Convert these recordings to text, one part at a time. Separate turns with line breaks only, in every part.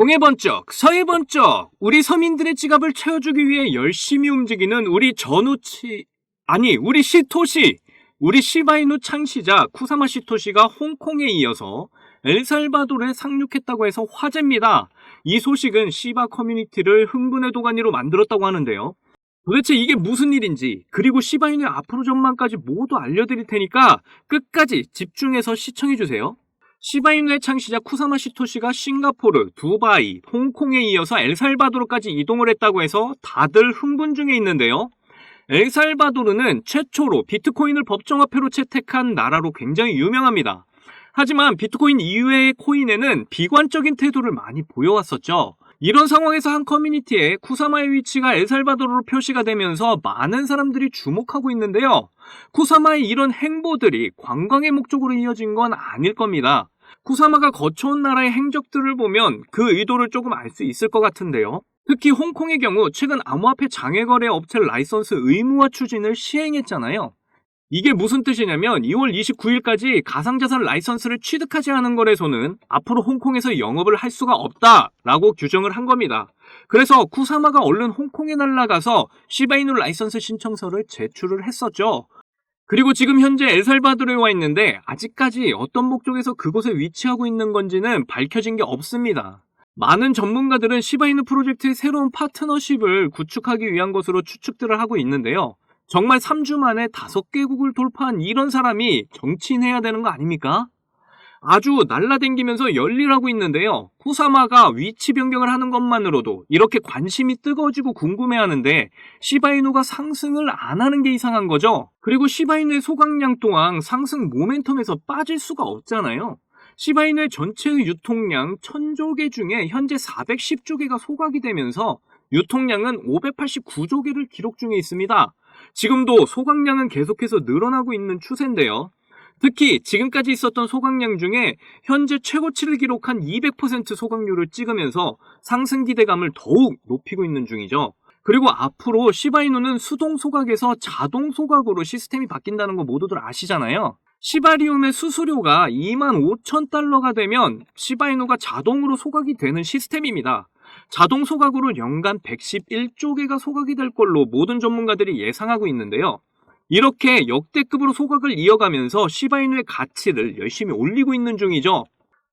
동해 번쩍, 서해 번쩍, 우리 서민들의 지갑을 채워주기 위해 열심히 움직이는 우리 전우치, 아니, 우리 시토시, 우리 시바이누 창시자 쿠사마 시토시가 홍콩에 이어서 엘살바도르에 상륙했다고 해서 화제입니다. 이 소식은 시바 커뮤니티를 흥분의 도가니로 만들었다고 하는데요. 도대체 이게 무슨 일인지, 그리고 시바이누의 앞으로 전망까지 모두 알려드릴 테니까 끝까지 집중해서 시청해주세요. 시바이누의 창시자 쿠사마 시토시가 싱가포르, 두바이, 홍콩에 이어서 엘살바도르까지 이동을 했다고 해서 다들 흥분 중에 있는데요. 엘살바도르는 최초로 비트코인을 법정화폐로 채택한 나라로 굉장히 유명합니다. 하지만 비트코인 이외의 코인에는 비관적인 태도를 많이 보여왔었죠. 이런 상황에서 한 커뮤니티에 쿠사마의 위치가 엘살바도르로 표시가 되면서 많은 사람들이 주목하고 있는데요. 쿠사마의 이런 행보들이 관광의 목적으로 이어진 건 아닐 겁니다. 쿠사마가 거쳐온 나라의 행적들을 보면 그 의도를 조금 알 수 있을 것 같은데요. 특히 홍콩의 경우 최근 암호화폐 장외거래 업체 라이선스 의무화 추진을 시행했잖아요. 이게 무슨 뜻이냐면 2월 29일까지 가상자산 라이선스를 취득하지 않은 거래소는 앞으로 홍콩에서 영업을 할 수가 없다라고 규정을 한 겁니다. 그래서 쿠사마가 얼른 홍콩에 날아가서 시바이누 라이선스 신청서를 제출을 했었죠. 그리고 지금 현재 엘살바도르에 와 있는데 아직까지 어떤 목적에서 그곳에 위치하고 있는 건지는 밝혀진 게 없습니다. 많은 전문가들은 시바이누 프로젝트의 새로운 파트너십을 구축하기 위한 것으로 추측들을 하고 있는데요. 정말 3주 만에 5개국을 돌파한 이런 사람이 정치인 해야 되는 거 아닙니까? 아주 날라댕기면서 열일하고 있는데요. 쿠사마가 위치 변경을 하는 것만으로도 이렇게 관심이 뜨거워지고 궁금해하는데 시바이누가 상승을 안 하는 게 이상한 거죠. 그리고 시바이누의 소각량 또한 상승 모멘텀에서 빠질 수가 없잖아요. 시바이누의 전체 유통량 1000조 개 중에 현재 410조 개가 소각이 되면서 유통량은 589조 개를 기록 중에 있습니다. 지금도 소각량은 계속해서 늘어나고 있는 추세인데요. 특히 지금까지 있었던 소각량 중에 현재 최고치를 기록한 200% 소각률을 찍으면서 상승 기대감을 더욱 높이고 있는 중이죠. 그리고 앞으로 시바이누는 수동 소각에서 자동 소각으로 시스템이 바뀐다는 거 모두들 아시잖아요. 시바리움의 수수료가 2만 5천 달러가 되면 시바이누가 자동으로 소각이 되는 시스템입니다. 자동 소각으로 연간 111조 개가 소각이 될 걸로 모든 전문가들이 예상하고 있는데요. 이렇게 역대급으로 소각을 이어가면서 시바이누의 가치를 열심히 올리고 있는 중이죠.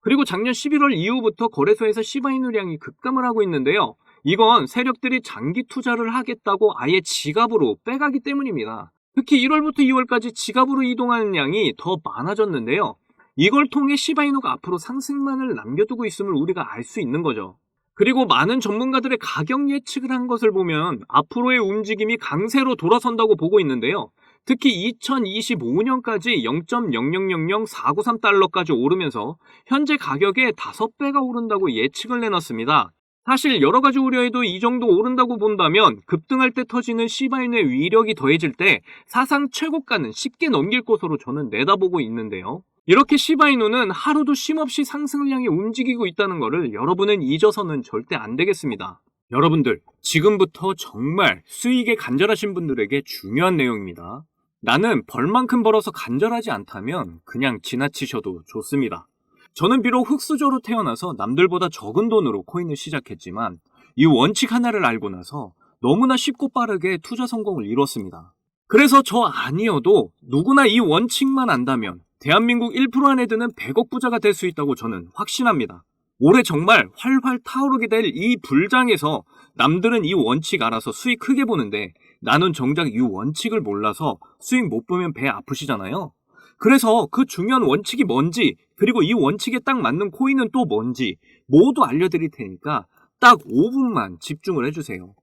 그리고 작년 11월 이후부터 거래소에서 시바이누량이 급감을 하고 있는데요. 이건 세력들이 장기 투자를 하겠다고 아예 지갑으로 빼가기 때문입니다. 특히 1월부터 2월까지 지갑으로 이동하는 양이 더 많아졌는데요. 이걸 통해 시바이누가 앞으로 상승만을 남겨두고 있음을 우리가 알 수 있는 거죠. 그리고 많은 전문가들의 가격 예측을 한 것을 보면 앞으로의 움직임이 강세로 돌아선다고 보고 있는데요. 특히 2025년까지 0.0000493달러까지 오르면서 현재 가격의 5배가 오른다고 예측을 내놨습니다. 사실 여러 가지 우려에도 이 정도 오른다고 본다면 급등할 때 터지는 시바인의 위력이 더해질 때 사상 최고가는 쉽게 넘길 것으로 저는 내다보고 있는데요. 이렇게 시바이누는 하루도 쉼없이 상승을 향해 움직이고 있다는 것을 여러분은 잊어서는 절대 안 되겠습니다. 여러분들, 지금부터 정말 수익에 간절하신 분들에게 중요한 내용입니다. 나는 벌만큼 벌어서 간절하지 않다면 그냥 지나치셔도 좋습니다. 저는 비록 흑수저로 태어나서 남들보다 적은 돈으로 코인을 시작했지만 이 원칙 하나를 알고 나서 너무나 쉽고 빠르게 투자 성공을 이뤘습니다. 그래서 저 아니어도 누구나 이 원칙만 안다면 대한민국 1% 안에 드는 100억 부자가 될 수 있다고 저는 확신합니다. 올해 정말 활활 타오르게 될 이 불장에서 남들은 이 원칙 알아서 수익 크게 보는데 나는 정작 이 원칙을 몰라서 수익 못 보면 배 아프시잖아요. 그래서 그 중요한 원칙이 뭔지 그리고 이 원칙에 딱 맞는 코인은 또 뭔지 모두 알려드릴 테니까 딱 5분만 집중을 해주세요.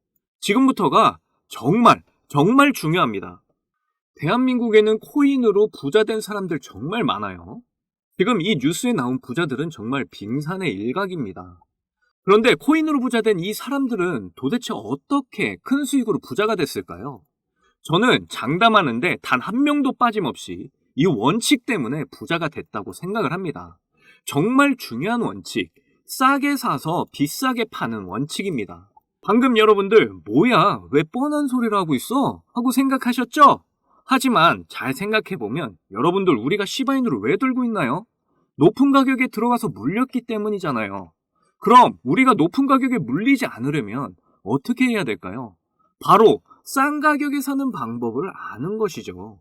지금부터가 정말 정말 중요합니다. 대한민국에는 코인으로 부자 된 사람들 정말 많아요. 지금 이 뉴스에 나온 부자들은 정말 빙산의 일각입니다. 그런데 코인으로 부자 된 이 사람들은 도대체 어떻게 큰 수익으로 부자가 됐을까요? 저는 장담하는데 단 한 명도 빠짐없이 이 원칙 때문에 부자가 됐다고 생각을 합니다. 정말 중요한 원칙, 싸게 사서 비싸게 파는 원칙입니다. 방금 여러분들, 뭐야, 왜 뻔한 소리를 하고 있어? 하고 생각하셨죠? 하지만 잘 생각해보면 여러분들 우리가 시바인으로 왜 들고 있나요? 높은 가격에 들어가서 물렸기 때문이잖아요. 그럼 우리가 높은 가격에 물리지 않으려면 어떻게 해야 될까요? 바로 싼 가격에 사는 방법을 아는 것이죠.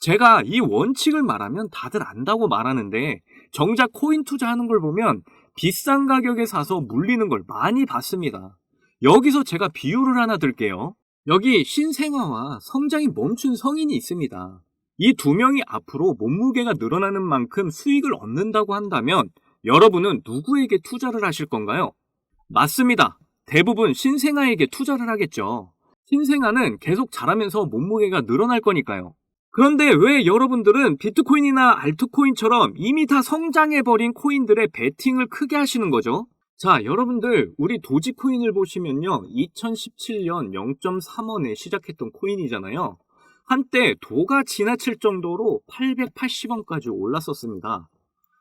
제가 이 원칙을 말하면 다들 안다고 말하는데 정작 코인 투자하는 걸 보면 비싼 가격에 사서 물리는 걸 많이 봤습니다. 여기서 제가 비유를 하나 들게요. 여기 신생아와 성장이 멈춘 성인이 있습니다. 이 두 명이 앞으로 몸무게가 늘어나는 만큼 수익을 얻는다고 한다면 여러분은 누구에게 투자를 하실 건가요? 맞습니다. 대부분 신생아에게 투자를 하겠죠. 신생아는 계속 자라면서 몸무게가 늘어날 거니까요. 그런데 왜 여러분들은 비트코인이나 알트코인처럼 이미 다 성장해버린 코인들의 베팅을 크게 하시는 거죠? 자, 여러분들, 우리 도지코인을 보시면요. 2017년 0.3원에 시작했던 코인이잖아요. 한때 도가 지나칠 정도로 880원까지 올랐었습니다.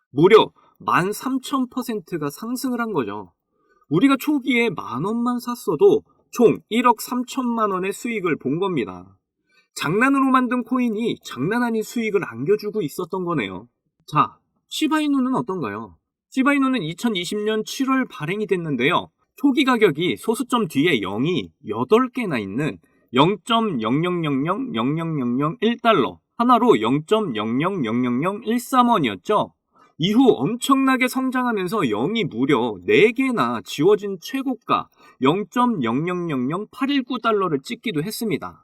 무려 13,000%가 상승을 한 거죠. 우리가 초기에 만 원만 샀어도 총 1억 3천만 원의 수익을 본 겁니다. 장난으로 만든 코인이 장난 아닌 수익을 안겨주고 있었던 거네요. 자, 시바이누는 어떤가요? 시바이누는 2020년 7월 발행이 됐는데요. 초기 가격이 소수점 뒤에 0이 8개나 있는 0.000000001달러 하나로 0.0000013원이었죠. 이후 엄청나게 성장하면서 0이 무려 4개나 지워진 최고가 0.0000819달러를 찍기도 했습니다.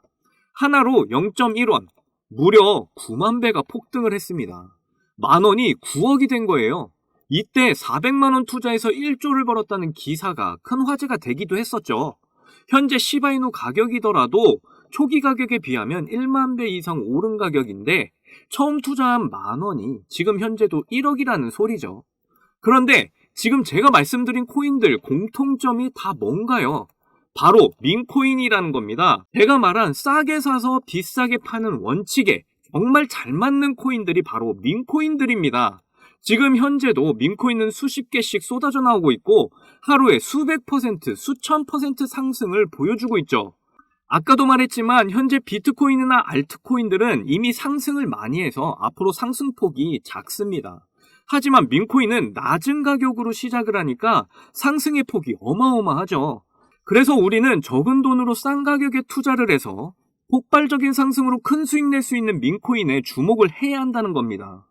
하나로 0.1원, 무려 9만 배가 폭등을 했습니다. 만 원이 9억이 된 거예요. 이때 400만 원 투자해서 1조를 벌었다는 기사가 큰 화제가 되기도 했었죠. 현재 시바이누 가격이더라도 초기 가격에 비하면 1만 배 이상 오른 가격인데 처음 투자한 만 원이 지금 현재도 1억이라는 소리죠. 그런데 지금 제가 말씀드린 코인들 공통점이 다 뭔가요? 바로 민코인이라는 겁니다. 제가 말한 싸게 사서 비싸게 파는 원칙에 정말 잘 맞는 코인들이 바로 민코인들입니다. 지금 현재도 민코인은 수십 개씩 쏟아져 나오고 있고 하루에 수백 퍼센트, 수천 퍼센트 상승을 보여주고 있죠. 아까도 말했지만 현재 비트코인이나 알트코인들은 이미 상승을 많이 해서 앞으로 상승폭이 작습니다. 하지만 민코인은 낮은 가격으로 시작을 하니까 상승의 폭이 어마어마하죠. 그래서 우리는 적은 돈으로 싼 가격에 투자를 해서 폭발적인 상승으로 큰 수익 낼 수 있는 민코인에 주목을 해야 한다는 겁니다.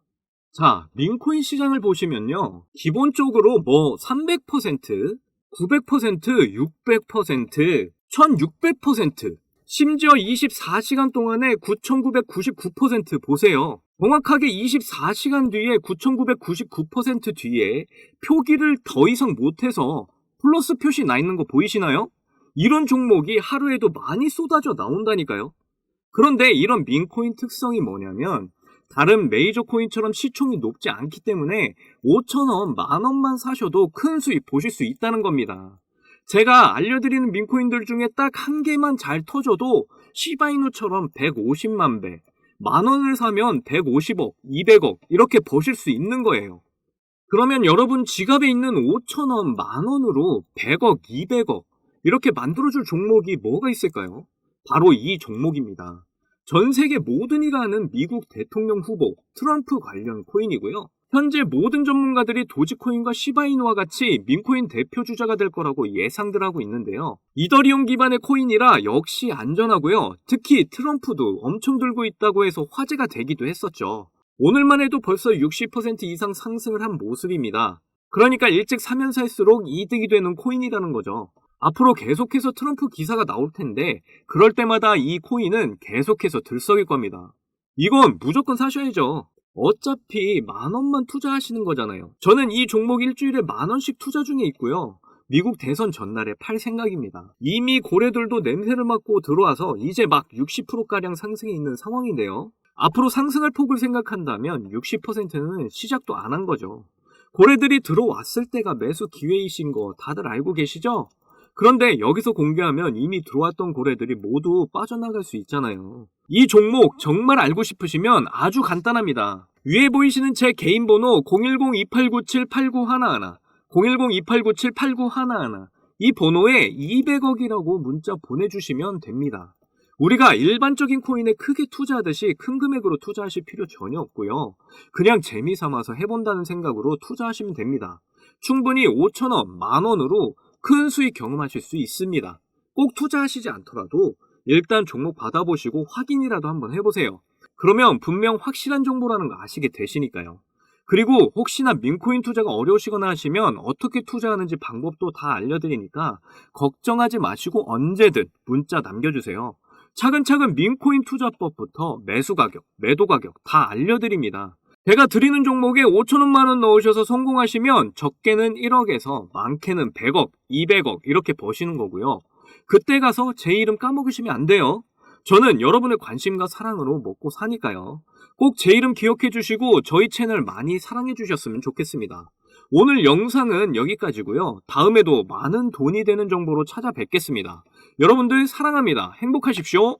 자, 민코인 시장을 보시면요. 기본적으로 뭐 300%, 900%, 600%, 1600%, 심지어 24시간 동안에 9999% 보세요. 정확하게 24시간 뒤에 9999% 뒤에 표기를 더 이상 못해서 플러스 표시 나 있는 거 보이시나요? 이런 종목이 하루에도 많이 쏟아져 나온다니까요. 그런데 이런 민코인 특성이 뭐냐면 다른 메이저 코인처럼 시총이 높지 않기 때문에 5천원, 만원만 사셔도 큰 수익 보실 수 있다는 겁니다. 제가 알려드리는 민코인들 중에 딱 한 개만 잘 터져도 시바이누처럼 150만 배, 만원을 사면 150억, 200억 이렇게 버실 수 있는 거예요. 그러면 여러분 지갑에 있는 5천원, 만원으로 100억, 200억 이렇게 만들어줄 종목이 뭐가 있을까요? 바로 이 종목입니다. 전 세계 모든 이가 아는 미국 대통령 후보 트럼프 관련 코인이고요. 현재 모든 전문가들이 도지코인과 시바이누와 같이 민코인 대표 주자가 될 거라고 예상들 하고 있는데요. 이더리움 기반의 코인이라 역시 안전하고요. 특히 트럼프도 엄청 들고 있다고 해서 화제가 되기도 했었죠. 오늘만 해도 벌써 60% 이상 상승을 한 모습입니다. 그러니까 일찍 사면서 할수록 이득이 되는 코인이라는 거죠. 앞으로 계속해서 트럼프 기사가 나올 텐데 그럴 때마다 이 코인은 계속해서 들썩일 겁니다. 이건 무조건 사셔야죠. 어차피 만 원만 투자하시는 거잖아요. 저는 이 종목 일주일에 만 원씩 투자 중에 있고요. 미국 대선 전날에 팔 생각입니다. 이미 고래들도 냄새를 맡고 들어와서 이제 막 60%가량 상승해 있는 상황인데요. 앞으로 상승할 폭을 생각한다면 60%는 시작도 안 한 거죠. 고래들이 들어왔을 때가 매수 기회이신 거 다들 알고 계시죠? 그런데 여기서 공개하면 이미 들어왔던 고래들이 모두 빠져나갈 수 있잖아요. 이 종목 정말 알고 싶으시면 아주 간단합니다. 위에 보이시는 제 개인 번호 010-2897-8911, 010-2897-8911, 이 번호에 200억이라고 문자 보내주시면 됩니다. 우리가 일반적인 코인에 크게 투자하듯이 큰 금액으로 투자하실 필요 전혀 없고요. 그냥 재미 삼아서 해본다는 생각으로 투자하시면 됩니다. 충분히 5천원, 만원으로 큰 수익 경험하실 수 있습니다. 꼭 투자하시지 않더라도 일단 종목 받아보시고 확인이라도 한번 해보세요. 그러면 분명 확실한 정보라는 거 아시게 되시니까요. 그리고 혹시나 민코인 투자가 어려우시거나 하시면 어떻게 투자하는지 방법도 다 알려드리니까 걱정하지 마시고 언제든 문자 남겨주세요. 차근차근 민코인 투자법부터 매수 가격, 매도 가격 다 알려드립니다. 제가 드리는 종목에 5천원만 원 넣으셔서 성공하시면 적게는 1억에서 많게는 100억, 200억 이렇게 버시는 거고요. 그때 가서 제 이름 까먹으시면 안 돼요. 저는 여러분의 관심과 사랑으로 먹고 사니까요. 꼭 제 이름 기억해 주시고 저희 채널 많이 사랑해 주셨으면 좋겠습니다. 오늘 영상은 여기까지고요. 다음에도 많은 돈이 되는 정보로 찾아뵙겠습니다. 여러분들 사랑합니다. 행복하십시오.